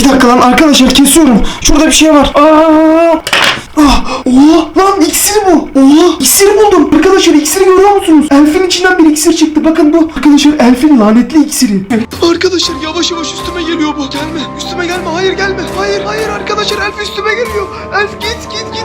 Bir dakika lan arkadaşlar kesiyorum. Şurada bir şey var. Aa! Ah! Oha! Lan iksir bu. Oha! İksiri buldum. Arkadaşlar iksiri görüyor musunuz? Elfin içinden bir iksir çıktı. Bakın bu. Arkadaşlar elfin lanetli iksiri. Arkadaşlar yavaş yavaş üstüme geliyor bu. Gelme. Üstüme gelme. Hayır gelme. Hayır hayır arkadaşlar elf üstüme geliyor. Elf git git git.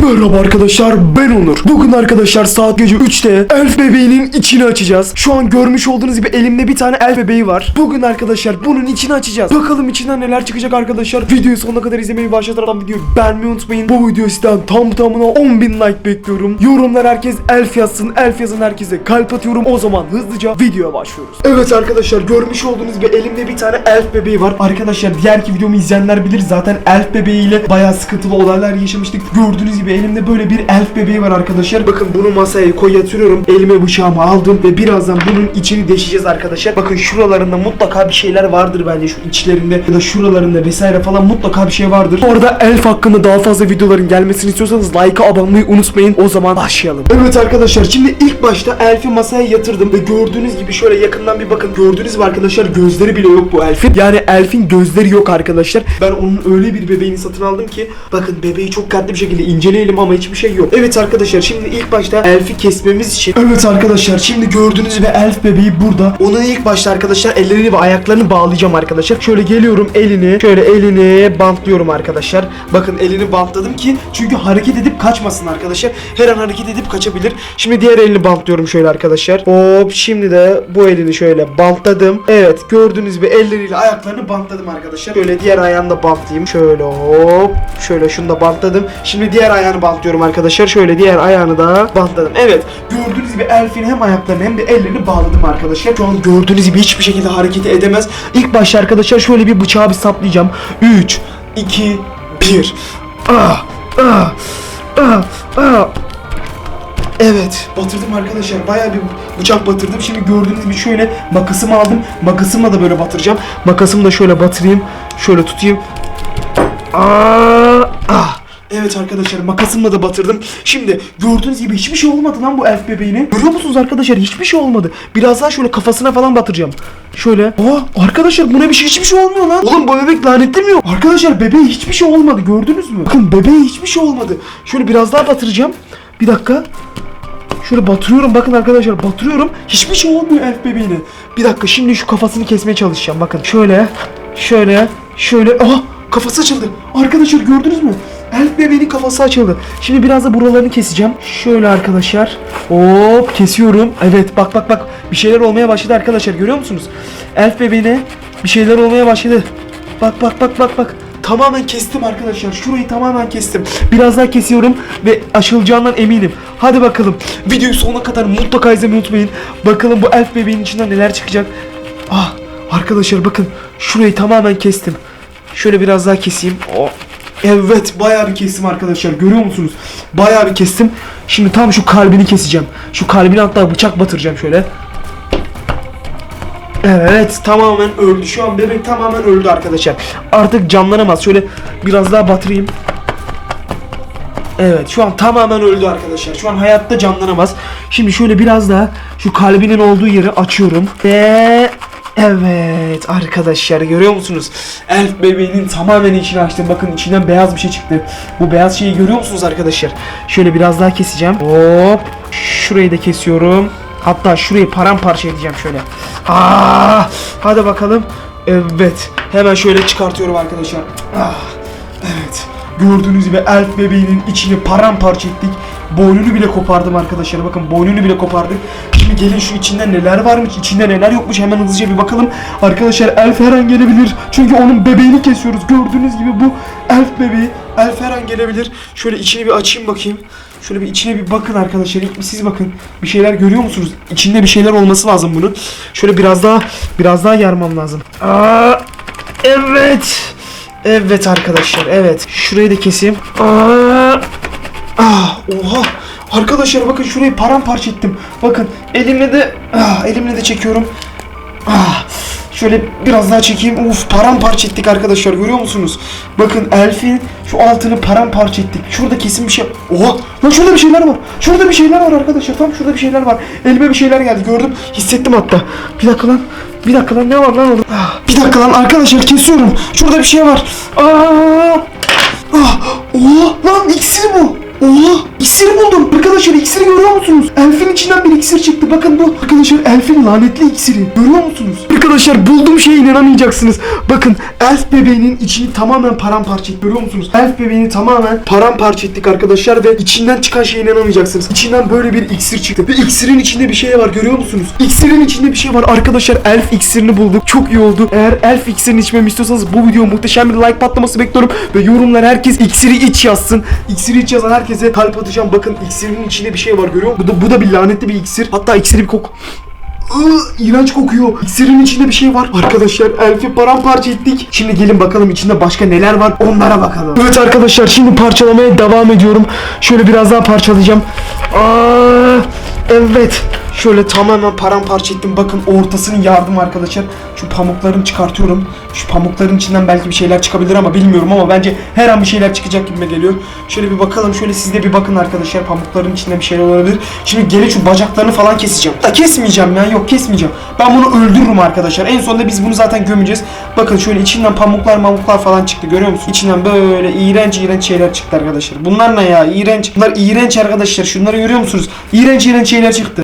Merhaba arkadaşlar ben Onur. Bugün arkadaşlar saat gece 3'te elf bebeğinin içini açacağız. Şu an görmüş olduğunuz gibi elimde bir tane elf bebeği var. Bugün arkadaşlar bunun içini açacağız. Bakalım içinden neler çıkacak arkadaşlar. Videoyu sonuna kadar izlemeyi başlatan videoyu beğenmeyi unutmayın. Bu video sizden tam tamına 10.000 like bekliyorum. Yorumlar herkes elf yazsın. Elf yazan herkese kalp atıyorum. O zaman hızlıca videoya başlıyoruz. Evet arkadaşlar görmüş olduğunuz gibi elimde bir tane elf bebeği var. Arkadaşlar diğerki videomu izleyenler bilir zaten elf bebeğiyle bayağı sıkıntılı olaylar yaşamıştık. Gördüğünüz gibi elimde böyle bir elf bebeği var arkadaşlar. Bakın bunu masaya koy yatırıyorum. Elime bıçağımı aldım ve birazdan bunun içini deşeceğiz arkadaşlar. Bakın şuralarında mutlaka bir şeyler vardır bence şu içlerinde ya da şuralarında vesaire falan mutlaka bir şey vardır. Bu arada elf hakkında daha fazla videoların gelmesini istiyorsanız like'a abone olmayı unutmayın. O zaman başlayalım. Evet arkadaşlar şimdi ilk başta elfi masaya yatırdım ve gördüğünüz gibi şöyle yakından bir bakın. Gördüğünüz gibi arkadaşlar gözleri bile yok bu elfin. Yani elfin gözleri yok arkadaşlar. Ben onun öyle bir bebeğini satın aldım ki bakın bebeği çok dikkatli bir şekilde inceleyelim ama hiçbir şey yok. Evet arkadaşlar şimdi ilk başta elfi kesmemiz için. Evet arkadaşlar şimdi gördüğünüz gibi elf bebeği burada. Onun ilk başta arkadaşlar ellerini ve ayaklarını bağlayacağım arkadaşlar. Şöyle geliyorum elini şöyle elini bantlıyorum arkadaşlar. Bakın elini bantladım ki çünkü hareket edip kaçmasın arkadaşlar. Her an hareket edip kaçabilir. Şimdi diğer elini bantlıyorum şöyle arkadaşlar. Hop şimdi de bu elini şöyle bantladım. Evet gördüğünüz gibi elleriyle ayaklarını bantladım arkadaşlar. Şöyle diğer ayağını da bantlayayım. Şöyle hop şöyle şunu da bantladım. Şimdi diğer ayağını bantlıyorum arkadaşlar. Şöyle diğer ayağını da bantladım. Evet gördüğünüz gibi Elfin hem ayaklarını hem de ellerini bağladım arkadaşlar. Şu an gördüğünüz gibi hiçbir şekilde hareket edemez. İlk başta arkadaşlar şöyle bir bıçağı bir saplayacağım. 3 2 1 Ah ah ah ah Evet batırdım arkadaşlar bayağı bir bıçak batırdım şimdi gördüğünüz gibi şöyle makasımı aldım makasımla da böyle batıracağım makasımı da şöyle batırayım şöyle tutayım Aa, ah. Evet arkadaşlar makasımla da batırdım. Şimdi gördüğünüz gibi hiçbir şey olmadı lan bu elf bebeğine. Görüyor musunuz arkadaşlar hiçbir şey olmadı. Biraz daha şöyle kafasına falan batıracağım. Şöyle. Aa arkadaşlar buna bir şey hiçbir şey olmuyor lan. Oğlum bu bebek lanetli mi yok? Arkadaşlar bebeğe hiçbir şey olmadı gördünüz mü? Bakın bebeğe hiçbir şey olmadı. Şöyle biraz daha batıracağım. Bir dakika. Şöyle batırıyorum bakın arkadaşlar batırıyorum. Hiçbir şey olmuyor elf bebeğine. Bir dakika şimdi şu kafasını kesmeye çalışacağım bakın. Şöyle şöyle şöyle. Aha kafası açıldı. Arkadaşlar gördünüz mü? Elf bebeğinin kafası açıldı. Şimdi biraz da buralarını keseceğim. Şöyle arkadaşlar. Hop kesiyorum. Evet bak bak bak. Bir şeyler olmaya başladı arkadaşlar görüyor musunuz? Elf bebeğine bir şeyler olmaya başladı. Bak bak bak bak bak. Tamamen kestim arkadaşlar. Şurayı tamamen kestim. Biraz daha kesiyorum ve aşılacağından eminim. Hadi bakalım. Videoyu sonuna kadar mutlaka izlemeyi unutmayın. Bakalım bu elf bebeğin içinden neler çıkacak. Ah arkadaşlar bakın. Şurayı tamamen kestim. Şöyle biraz daha keseyim. Oh. Evet bayağı bir kestim arkadaşlar. Görüyor musunuz? Bayağı bir kestim. Şimdi tam şu kalbini keseceğim. Şu kalbini hatta bıçak batıracağım şöyle. Evet tamamen öldü. Şu an bebek tamamen öldü arkadaşlar. Artık canlanamaz. Şöyle biraz daha batırayım. Evet şu an tamamen öldü arkadaşlar. Şu an hayatta canlanamaz. Şimdi şöyle biraz daha şu kalbinin olduğu yeri açıyorum. Ve evet arkadaşlar görüyor musunuz? Elf bebeğinin tamamen içini açtım. Bakın içinden beyaz bir şey çıktı. Bu beyaz şeyi görüyor musunuz arkadaşlar? Şöyle biraz daha keseceğim. Hop. Şurayı da kesiyorum. Hatta şurayı paramparça edeceğim şöyle. Aa, hadi bakalım. Evet. Hemen şöyle çıkartıyorum arkadaşlar. Ah, evet. Gördüğünüz gibi elf bebeğinin içini paramparça ettik. Boynunu bile kopardım arkadaşlar. Bakın boynunu bile kopardık. Şimdi gelin şu içinde neler varmış, içinde neler yokmuş hemen hızlıca bir bakalım. Arkadaşlar elf her an gelebilir. Çünkü onun bebeğini kesiyoruz. Gördüğünüz gibi bu elf bebeği. Elf her an gelebilir. Şöyle içini bir açayım bakayım. Şöyle bir içine bir bakın arkadaşlar. İlk siz bakın. Bir şeyler görüyor musunuz? İçinde bir şeyler olması lazım bunun. Şöyle biraz daha biraz daha yarmam lazım. Aa, evet. Evet arkadaşlar evet. Şurayı da keseyim. Aa, ah, oha. Arkadaşlar bakın şurayı paramparça ettim. Bakın elimle de ah, elimle de çekiyorum. Ah, şöyle biraz daha çekeyim. Uf paramparça ettik arkadaşlar görüyor musunuz? Bakın Elf'in şu altını paramparça ettik. Şurada kesin bir şey. Oha! Lan şurada bir şeyler var. Şurada bir şeyler var arkadaşlar. Tam şurada bir şeyler var. Elime bir şeyler geldi gördüm. Hissettim hatta. Bir dakika lan. Bir dakika lan ne var lan orada? Ah, Bir dakika lan arkadaşlar kesiyorum. Şurada bir şey var. Aa! Ah! Oha! Lan iksir bu. Oha! İksiri buldum. Arkadaşlar iksiri görüyor musunuz? Elfin içinden bir iksir çıktı. Bakın bu. Arkadaşlar elfin lanetli iksiri. Görüyor musunuz? Arkadaşlar bulduğum şeye inanamayacaksınız. Bakın elf bebeğinin içini tamamen paramparça ettik. Görüyor musunuz? Elf bebeğini tamamen paramparça ettik arkadaşlar ve içinden çıkan şeye inanamayacaksınız. İçinden böyle bir iksir çıktı. Ve iksirin içinde bir şey var görüyor musunuz? İksirin içinde bir şey var. Arkadaşlar elf iksirini bulduk. Çok iyi oldu. Eğer elf iksirini içmemi istiyorsanız bu video muhteşem bir like patlaması bekliyorum. Ve yorumlar herkes iksiri iç yazsın. İksiri iç yazan herkese kalp atacağım. Bakın iksirin içinde bir şey var görüyor musunuz? Bu da, bu da bir lanetli bir iksir. Hatta iksiri bir koku. Iı, iğrenç kokuyor. İksirin içinde bir şey var. Arkadaşlar elfi paramparça ettik. Şimdi gelin bakalım içinde başka neler var onlara bakalım. Evet arkadaşlar şimdi parçalamaya devam ediyorum. Şöyle biraz daha parçalayacağım. Aa, evet. Şöyle tamamen paramparça ettim. Bakın ortasını yardım arkadaşlar. Şu pamuklarını çıkartıyorum. Şu pamukların içinden belki bir şeyler çıkabilir ama bilmiyorum ama bence her an bir şeyler çıkacak gibi geliyor. Şöyle bir bakalım. Şöyle siz de bir bakın arkadaşlar. Pamukların içinde bir şeyler olabilir. Şimdi gelin şu bacaklarını falan keseceğim. Da kesmeyeceğim ya. Yok kesmeyeceğim. Ben bunu öldürürüm arkadaşlar. En sonunda biz bunu zaten gömeceğiz. Bakın şöyle içinden pamuklar mamuklar falan çıktı. Görüyor musun? İçinden böyle iğrenç iğrenç şeyler çıktı arkadaşlar. Bunlar ne ya? İğrenç. Bunlar iğrenç arkadaşlar. Şunları görüyor musunuz? İğrenç iğrenç şeyler çıktı.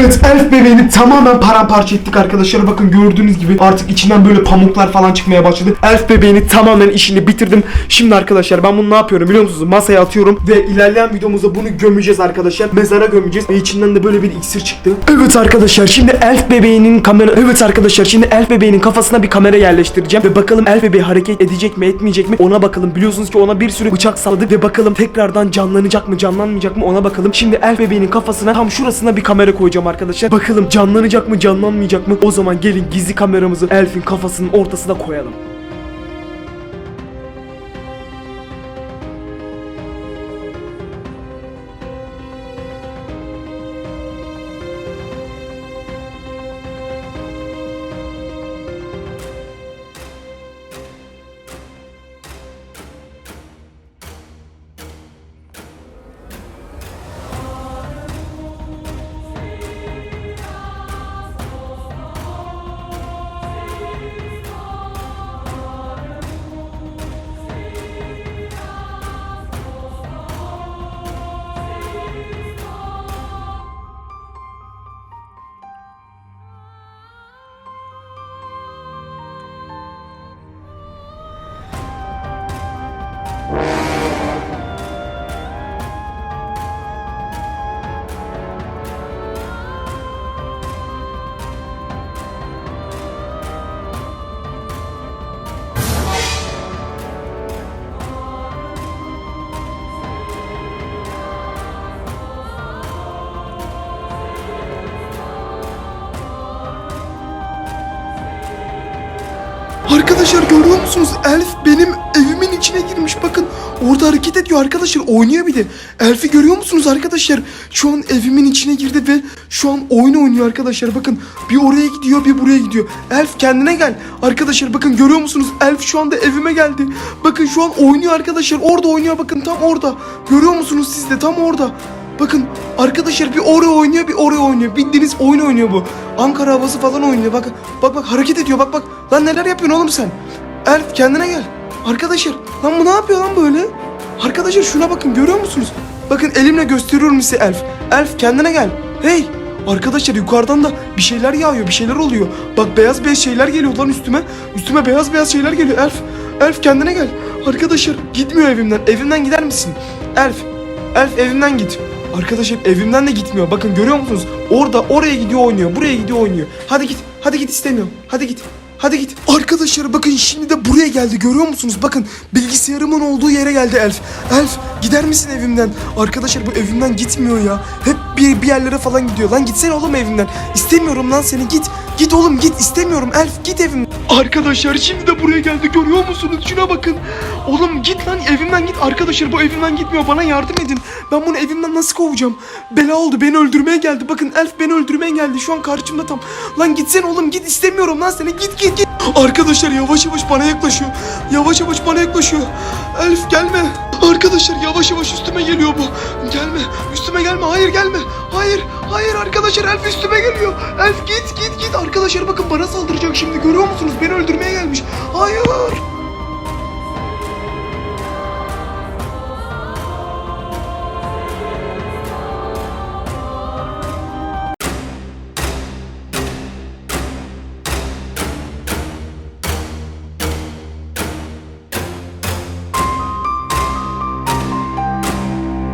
Evet elf bebeğini tamamen paramparça ettik arkadaşlar. Bakın gördüğünüz gibi artık içinden böyle pamuklar falan çıkmaya başladı. Elf bebeğini tamamen işini bitirdim. Şimdi arkadaşlar ben bunu ne yapıyorum biliyor musunuz? Masaya atıyorum ve ilerleyen videomuzda bunu gömeceğiz arkadaşlar. Mezara gömeceğiz ve içinden de böyle bir iksir çıktı. Evet arkadaşlar şimdi elf bebeğinin kamera... Evet arkadaşlar şimdi elf bebeğinin kafasına bir kamera yerleştireceğim. Ve bakalım elf bebeği hareket edecek mi etmeyecek mi ona bakalım. Biliyorsunuz ki ona bir sürü bıçak salladık ve bakalım tekrardan canlanacak mı canlanmayacak mı ona bakalım. Şimdi elf bebeğinin kafasına tam şurasına bir kamera koyacağım arkadaşlar. Bakalım canlanacak mı canlanmayacak mı? O zaman gelin gizli kameramızı elfin kafasının ortasına koyalım. Arkadaşlar görüyor musunuz? Elf benim evimin içine girmiş. Bakın orada hareket ediyor arkadaşlar. Oynuyor bir de. Elf'i görüyor musunuz arkadaşlar? Şu an evimin içine girdi ve şu an oyun oynuyor arkadaşlar. Bakın bir oraya gidiyor bir buraya gidiyor. Elf kendine gel. Arkadaşlar bakın görüyor musunuz? Elf şu anda evime geldi. Bakın şu an oynuyor arkadaşlar. Orada oynuyor bakın tam orada. Görüyor musunuz siz de tam orada. Bakın arkadaşlar bir oraya oynuyor bir oraya oynuyor. Bildiğiniz oyun oynuyor bu. Ankara havası falan oynuyor. Bak bak bak hareket ediyor bak bak. Lan neler yapıyorsun oğlum sen? Elf kendine gel. Arkadaşlar lan bu ne yapıyor lan böyle? Arkadaşlar şuna bakın görüyor musunuz? Bakın elimle gösteriyorum size Elf. Elf kendine gel. Hey Arkadaşlar yukarıdan da bir şeyler yağıyor, bir şeyler oluyor. Bak beyaz beyaz şeyler geliyor lan üstüme. Üstüme beyaz beyaz şeyler geliyor. Elf, Elf kendine gel. Arkadaşlar gitmiyor evimden. Evimden gider misin? Elf, Elf evimden git. Arkadaşlar evimden de gitmiyor. Bakın görüyor musunuz? Orada oraya gidiyor oynuyor. Buraya gidiyor oynuyor. Hadi git. Hadi git istemiyorum. Hadi git. Hadi git. Arkadaşlar bakın şimdi de buraya geldi görüyor musunuz? Bakın bilgisayarımın olduğu yere geldi Elf. Elf gider misin evimden? Arkadaşlar bu evimden gitmiyor ya. Hep bir, bir yerlere falan gidiyor. Lan gitsene oğlum evimden. İstemiyorum lan seni git. Git oğlum git istemiyorum Elf git evimden. Arkadaşlar şimdi de buraya geldi görüyor musunuz? Şuna bakın. Oğlum git lan evimden git. Arkadaşlar bu evimden gitmiyor bana yardım edin. Ben bunu evimden nasıl kovacağım? Bela oldu beni öldürmeye geldi. Bakın Elf beni öldürmeye geldi. Şu an karşımda tam. Lan gitsene oğlum git istemiyorum lan seni git git git. Arkadaşlar yavaş yavaş bana yaklaşıyor. Yavaş yavaş bana yaklaşıyor. Elf gelme. Arkadaşlar yavaş yavaş üstüme geliyor bu. Gelme. Üstüme gelme. Hayır gelme. Hayır. Hayır arkadaşlar elf üstüme geliyor. Elf git git git. Arkadaşlar bakın bana saldıracak şimdi. Görüyor musunuz? Beni öldürmeye gelmiş. Hayır.